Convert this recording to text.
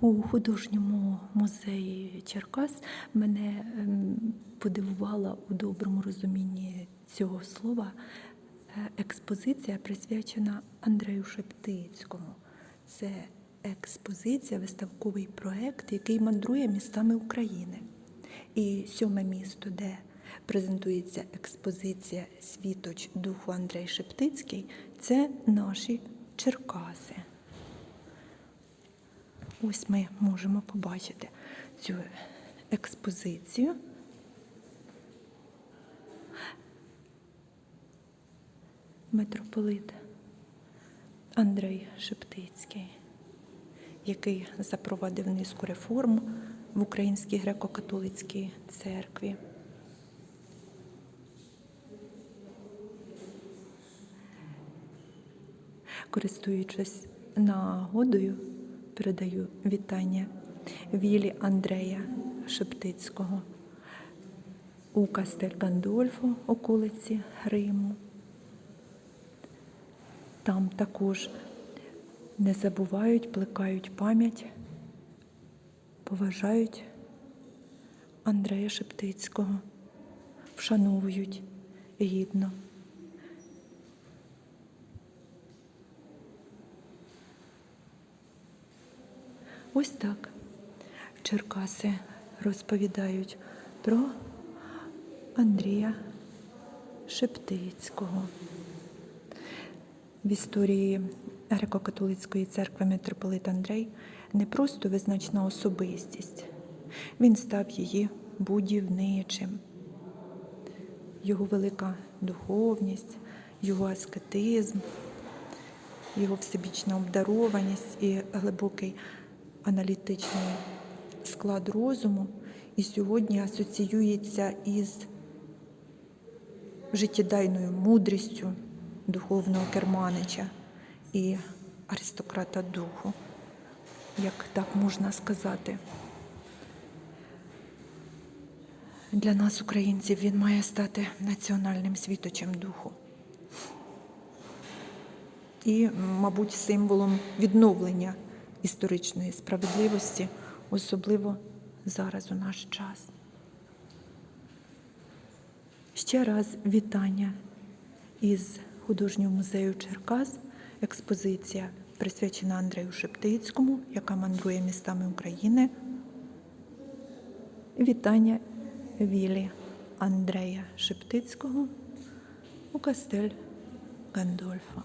У художньому музеї Черкас мене ем, подивувала у доброму розумінні цього слова е, експозиція, присвячена Андрею Шептицькому. Це експозиція, виставковий проект, який мандрує містами України. І сьоме місто, де презентується експозиція Світоч духу Андрей Шептицький, це наші Черкаси. Ось ми можемо побачити цю експозицію. Митрополит Андрей Шептицький, який запровадив низку реформ в Українській греко-католицькій церкві. Користуючись нагодою, передаю вітання Вілі Андрея Шептицького у Кастель Гандольфо, околиці Риму. Там також не забувають, плекають пам'ять, поважають Андрея Шептицького, вшановують гідно. Ось так Черкаси розповідають про Андрія Шептицького. В історії греко-католицької церкви митрополит Андрей не просто визначна особистість, він став її будівничим. Його велика духовність, його аскетизм, його всебічна обдарованість і глибокий аналітичний склад розуму і сьогодні асоціюється із життєдайною мудрістю духовного керманича і аристократа духу, як так можна сказати. Для нас, українців, він має стати національним світочем духу. І, мабуть, символом відновлення історичної справедливості, особливо зараз у наш час. Ще раз вітання із художнього музею Черкас. Експозиція присвячена Андрею Шептицькому, яка мандрує містами України. Вітання Вілі Андрея Шептицького у Кастель Гандольфо.